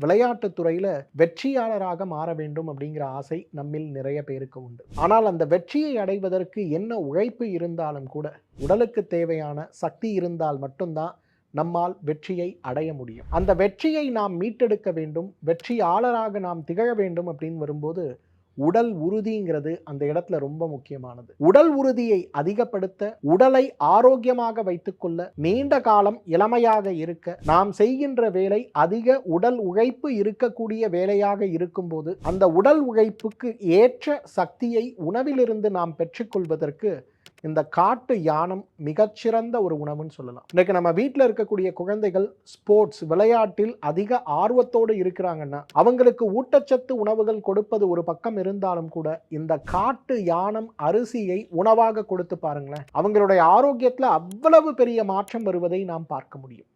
விளையாட்டுத்துறையில் வெற்றியாளராக மாற வேண்டும் அப்படிங்கிற ஆசை நம்மில் நிறைய பேருக்கு உண்டு. ஆனால் அந்த வெற்றியை அடைவதற்கு என்ன உழைப்பு இருந்தாலும் கூட உடலுக்கு தேவையான சக்தி இருந்தால் மட்டும்தான் நம்மால் வெற்றியை அடைய முடியும். அந்த வெற்றியை நாம் மீட்டெடுக்க வேண்டும் வெற்றியாளராக நாம் திகழ வேண்டும் அப்படின்னு வரும்போது உடல் உறுதிங்கிறது அந்த இடத்துல ரொம்ப முக்கியமானது. உடல் உறுதியை அதிகப்படுத்த உடலை ஆரோக்கியமாக வைத்துக்கொள்ள நீண்ட காலம் இளமையாக இருக்க நாம் செய்கின்ற வேலை அதிக உடல் உழைப்பு இருக்கக்கூடிய வேலையாக இருக்கும்போது அந்த உடல் உழைப்புக்கு ஏற்ற சக்தியை உணவிலிருந்து நாம் பெற்றுக்கொள்வதற்கு இந்த காட்டு யானம் மிகச்சிறந்த ஒரு உணவுன்னு சொல்லலாம். இன்னைக்கு நம்ம வீட்டில் இருக்கக்கூடிய குழந்தைகள் ஸ்போர்ட்ஸ் விளையாட்டில் அதிக ஆர்வத்தோடு இருக்கிறாங்கன்னா அவங்களுக்கு ஊட்டச்சத்து உணவுகள் கொடுப்பது ஒரு பக்கம் இருந்தாலும் கூட இந்த காட்டு யானம் அரிசியை உணவாக கொடுத்து பாருங்களேன். அவங்களுடைய ஆரோக்கியத்தில் அவ்வளவு பெரிய மாற்றம் வருவதை நாம் பார்க்க முடியும்.